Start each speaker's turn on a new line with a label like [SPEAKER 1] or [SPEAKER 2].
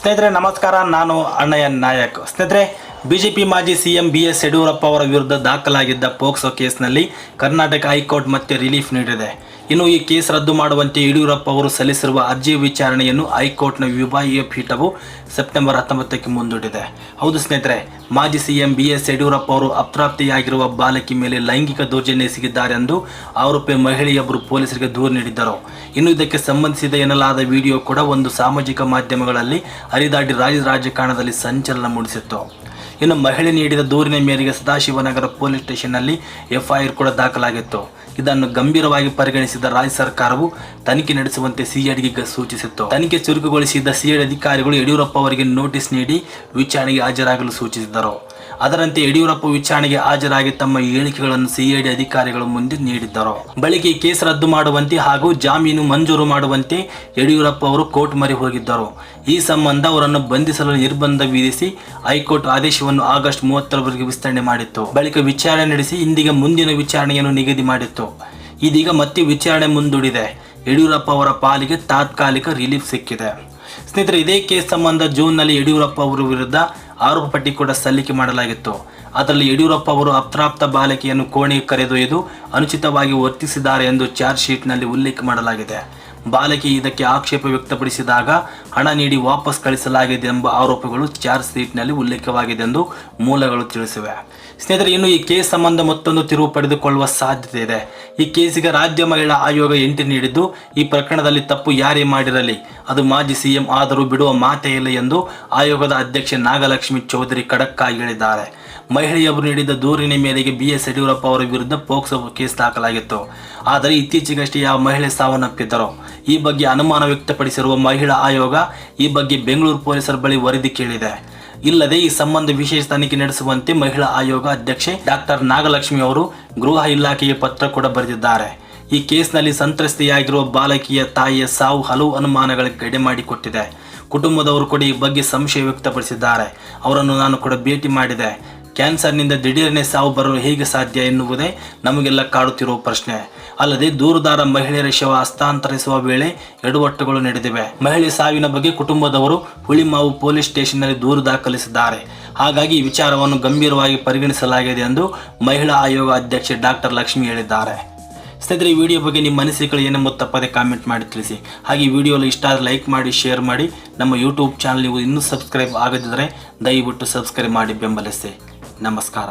[SPEAKER 1] ಸ್ನೇಹಿತರೆ ನಮಸ್ಕಾರ. ನಾನು ಅಣ್ಣಯ್ಯ ನಾಯಕ್. ಸ್ನೇಹಿತರೆ ಬಿಜೆಪಿ ಮಾಜಿ ಸಿಎಂ ಬಿ ಎಸ್ ಯಡಿಯೂರಪ್ಪ ಅವರ ವಿರುದ್ಧ ದಾಖಲಾಗಿದ್ದ ಪೋಕ್ಸೋ ಕೇಸ್ನಲ್ಲಿ ಕರ್ನಾಟಕ ಹೈಕೋರ್ಟ್ ಮತ್ತೆ ರಿಲೀಫ್ ನೀಡಿದೆ. ಇನ್ನು ಈ ಕೇಸ್ ರದ್ದು ಮಾಡುವಂತೆ ಯಡಿಯೂರಪ್ಪ ಅವರು ಸಲ್ಲಿಸಿರುವ ಅರ್ಜಿ ವಿಚಾರಣೆಯನ್ನು ಹೈಕೋರ್ಟ್ನ ವಿಭಾಗೀಯ ಪೀಠವು ಸೆಪ್ಟೆಂಬರ್ ಹತ್ತೊಂಬತ್ತಕ್ಕೆ ಮುಂದೂಡಿದೆ. ಹೌದು ಸ್ನೇಹಿತರೆ, ಮಾಜಿ ಸಿಎಂ ಬಿ ಎಸ್ ಯಡಿಯೂರಪ್ಪ ಅವರು ಅಪ್ರಾಪ್ತಿಯಾಗಿರುವ ಬಾಲಕಿ ಮೇಲೆ ಲೈಂಗಿಕ ದೌರ್ಜನ್ಯ ಎಸಗಿದ್ದಾರೆ ಎಂದು ಆರೋಪಿ ಮಹಿಳೆಯೊಬ್ಬರು ಪೊಲೀಸರಿಗೆ ದೂರು ನೀಡಿದ್ದರು. ಇನ್ನು ಇದಕ್ಕೆ ಸಂಬಂಧಿಸಿದ ಎನ್ನಲಾದ ವಿಡಿಯೋ ಕೂಡ ಒಂದು ಸಾಮಾಜಿಕ ಮಾಧ್ಯಮಗಳಲ್ಲಿ ಹರಿದಾಡಿ ರಾಜ ರಾಜಕಾರಣದಲ್ಲಿ ಸಂಚಲನ ಮೂಡಿಸಿತ್ತು. ಇನ್ನು ಮಹಿಳೆ ನೀಡಿದ ದೂರಿನ ಮೇರೆಗೆ ಸದಾಶಿವನಗರ ಪೊಲೀಸ್ ಸ್ಟೇಷನ್ನಲ್ಲಿ ಎಫ್ಐಆರ್ ಕೂಡ ದಾಖಲಾಗಿತ್ತು. ಇದನ್ನು ಗಂಭೀರವಾಗಿ ಪರಿಗಣಿಸಿದ ರಾಜ್ಯ ಸರ್ಕಾರವು ತನಿಖೆ ನಡೆಸುವಂತೆ ಸಿಐಡಿಗೆ ಸೂಚಿಸಿತ್ತು. ತನಿಖೆ ಚುರುಕುಗೊಳಿಸಿದ ಸಿಐಡಿ ಅಧಿಕಾರಿಗಳು ಯಡಿಯೂರಪ್ಪ ಅವರಿಗೆ ನೋಟಿಸ್ ನೀಡಿ ವಿಚಾರಣೆಗೆ ಹಾಜರಾಗಲು ಸೂಚಿಸಿದರು. ಅದರಂತೆ ಯಡಿಯೂರಪ್ಪ ವಿಚಾರಣೆಗೆ ಹಾಜರಾಗಿ ತಮ್ಮ ಹೇಳಿಕೆಗಳನ್ನು ಸಿಐಡಿ ಅಧಿಕಾರಿಗಳ ಮುಂದೆ ನೀಡಿದ್ದರು. ಬಳಿಕ ಈ ಕೇಸ್ ರದ್ದು ಮಾಡುವಂತೆ ಹಾಗೂ ಜಾಮೀನು ಮಂಜೂರು ಮಾಡುವಂತೆ ಯಡಿಯೂರಪ್ಪ ಅವರು ಕೋರ್ಟ್ ಮೊರೆ ಹೋಗಿದ್ದರು. ಈ ಸಂಬಂಧ ಅವರನ್ನು ಬಂಧಿಸಲು ನಿರ್ಬಂಧ ವಿಧಿಸಿ ಹೈಕೋರ್ಟ್ ಆದೇಶವನ್ನು ಆಗಸ್ಟ್ ಮೂವತ್ತರವರೆಗೆ ವಿಸ್ತರಣೆ ಮಾಡಿತ್ತು. ಬಳಿಕ ವಿಚಾರಣೆ ನಡೆಸಿ ಇಂದಿಗೆ ಮುಂದಿನ ವಿಚಾರಣೆಯನ್ನು ನಿಗದಿ ಮಾಡಿತ್ತು. ಇದೀಗ ಮತ್ತೆ ವಿಚಾರಣೆ ಮುಂದೂಡಿದೆ. ಯಡಿಯೂರಪ್ಪ ಅವರ ಪಾಲಿಗೆ ತಾತ್ಕಾಲಿಕ ರಿಲೀಫ್ ಸಿಕ್ಕಿದೆ. ಸ್ನೇಹಿತರೆ, ಇದೇ ಕೇಸ್ ಸಂಬಂಧ ಜೂನ್ನಲ್ಲಿ ಯಡಿಯೂರಪ್ಪ ಅವರ ವಿರುದ್ಧ ಆರೋಪ ಪಟ್ಟಿ ಕೂಡ ಸಲ್ಲಿಕೆ ಮಾಡಲಾಗಿತ್ತು. ಅದರಲ್ಲಿ ಯಡಿಯೂರಪ್ಪ ಅವರು ಅಪ್ರಾಪ್ತ ಬಾಲಕಿಯನ್ನು ಕೋಣೆಗೆ ಕರೆದೊಯ್ದು ಅನುಚಿತವಾಗಿ ವರ್ತಿಸಿದ್ದಾರೆ ಎಂದು ಚಾರ್ಜ್ ಶೀಟ್ನಲ್ಲಿ ಉಲ್ಲೇಖ ಮಾಡಲಾಗಿದೆ. ಬಾಲಕಿ ಇದಕ್ಕೆ ಆಕ್ಷೇಪ ವ್ಯಕ್ತಪಡಿಸಿದಾಗ ಹಣ ನೀಡಿ ವಾಪಸ್ ಕಳಿಸಲಾಗಿದೆ ಎಂಬ ಆರೋಪಗಳು ಚಾರ್ಜ್ ಶೀಟ್ನಲ್ಲಿ ಉಲ್ಲೇಖವಾಗಿದೆ ಎಂದು ಮೂಲಗಳು ತಿಳಿಸಿವೆ. ಸ್ನೇಹಿತರೆ, ಇನ್ನು ಈ ಕೇಸ್ ಸಂಬಂಧ ಮತ್ತೊಂದು ತಿರುವು ಪಡೆದುಕೊಳ್ಳುವ ಸಾಧ್ಯತೆ ಇದೆ. ಈ ಕೇಸಿಗೆ ರಾಜ್ಯ ಮಹಿಳಾ ಆಯೋಗ ಎಂಟ್ರಿ ನೀಡಿದ್ದು, ಈ ಪ್ರಕರಣದಲ್ಲಿ ತಪ್ಪು ಯಾರೇ ಮಾಡಿರಲಿ, ಅದು ಮಾಜಿ ಸಿಎಂ ಆದರೂ ಬಿಡುವ ಮಾತೇ ಇಲ್ಲ ಎಂದು ಆಯೋಗದ ಅಧ್ಯಕ್ಷೆ ನಾಗಲಕ್ಷ್ಮಿ ಚೌಧರಿ ಖಡಕ್ ಆಗಿ ಹೇಳಿದ್ದಾರೆ. ಮಹಿಳೆಯೊಬ್ಬರು ನೀಡಿದ ದೂರಿನ ಮೇರೆಗೆ ಬಿ ಎಸ್ ಯಡಿಯೂರಪ್ಪ ಅವರ ವಿರುದ್ಧ ಪೋಕ್ಸೋ ಕೇಸ್ ದಾಖಲಾಗಿತ್ತು. ಆದರೆ ಇತ್ತೀಚೆಗಷ್ಟೇ ಯಾವ ಮಹಿಳೆ ಸಾವನ್ನಪ್ಪಿದ್ದರು ಈ ಬಗ್ಗೆ ಅನುಮಾನ ವ್ಯಕ್ತಪಡಿಸಿರುವ ಮಹಿಳಾ ಆಯೋಗ ಈ ಬಗ್ಗೆ ಬೆಂಗಳೂರು ಪೊಲೀಸರ ಬಳಿ ವರದಿ ಕೇಳಿದೆ. ಇಲ್ಲದೆ ಈ ಸಂಬಂಧ ವಿಶೇಷ ತನಿಖೆ ನಡೆಸುವಂತೆ ಮಹಿಳಾ ಆಯೋಗ ಅಧ್ಯಕ್ಷೆ ಡಾಕ್ಟರ್ ನಾಗಲಕ್ಷ್ಮಿ ಅವರು ಗೃಹ ಇಲಾಖೆಗೆ ಪತ್ರ ಕೂಡ ಬರೆದಿದ್ದಾರೆ. ಈ ಕೇಸ್ನಲ್ಲಿ ಸಂತ್ರಸ್ತೆಯಾಗಿರುವ ಬಾಲಕಿಯ ತಾಯಿಯ ಸಾವು ಹಲವು ಅನುಮಾನಗಳಿಗೆ ಎಡೆ ಮಾಡಿಕೊಟ್ಟಿದೆ. ಕುಟುಂಬದವರು ಕೂಡ ಈ ಬಗ್ಗೆ ಸಂಶಯ ವ್ಯಕ್ತಪಡಿಸಿದ್ದಾರೆ. ಅವರನ್ನು ನಾನು ಕೂಡ ಭೇಟಿ ಮಾಡಿದೆ. ಕ್ಯಾನ್ಸರ್ನಿಂದ ದಿಢೀರನೆ ಸಾವು ಬರಲು ಹೇಗೆ ಸಾಧ್ಯ ಎನ್ನುವುದೇ ನಮಗೆಲ್ಲ ಕಾಡುತ್ತಿರುವ ಪ್ರಶ್ನೆ. ಅಲ್ಲದೆ ದೂರುದಾರ ಮಹಿಳೆಯರ ಶವ ಹಸ್ತಾಂತರಿಸುವ ವೇಳೆ ಎಡವಟ್ಟುಗಳು ನಡೆದಿವೆ. ಮಹಿಳೆ ಸಾವಿನ ಬಗ್ಗೆ ಕುಟುಂಬದವರು ಹುಳಿಮಾವು ಪೊಲೀಸ್ ಸ್ಟೇಷನ್ನಲ್ಲಿ ದೂರು ದಾಖಲಿಸಿದ್ದಾರೆ. ಹಾಗಾಗಿ ಈ ವಿಚಾರವನ್ನು ಗಂಭೀರವಾಗಿ ಪರಿಗಣಿಸಲಾಗಿದೆ ಎಂದು ಮಹಿಳಾ ಆಯೋಗ ಅಧ್ಯಕ್ಷೆ ಡಾಕ್ಟರ್ ಲಕ್ಷ್ಮಿ ಹೇಳಿದ್ದಾರೆ. ಸ್ನೇಹಿತರೆ, ಈ ವಿಡಿಯೋ ಬಗ್ಗೆ ನಿಮ್ಮ ಅನಿಸಿಕೆಗಳು ಏನೆಂಬುದು ತಪ್ಪದೆ ಕಾಮೆಂಟ್ ಮಾಡಿ ತಿಳಿಸಿ. ಹಾಗೆ ಈ ವಿಡಿಯೋ ಇಷ್ಟ ಆದರೆ ಲೈಕ್ ಮಾಡಿ, ಶೇರ್ ಮಾಡಿ. ನಮ್ಮ ಯೂಟ್ಯೂಬ್ ಚಾನಲ್ ನೀವು ಇನ್ನೂ ಸಬ್ಸ್ಕ್ರೈಬ್ ಆಗದಿದ್ದರೆ ದಯವಿಟ್ಟು ಸಬ್ಸ್ಕ್ರೈಬ್ ಮಾಡಿ ಬೆಂಬಲಿಸಿ. ನಮಸ್ಕಾರ.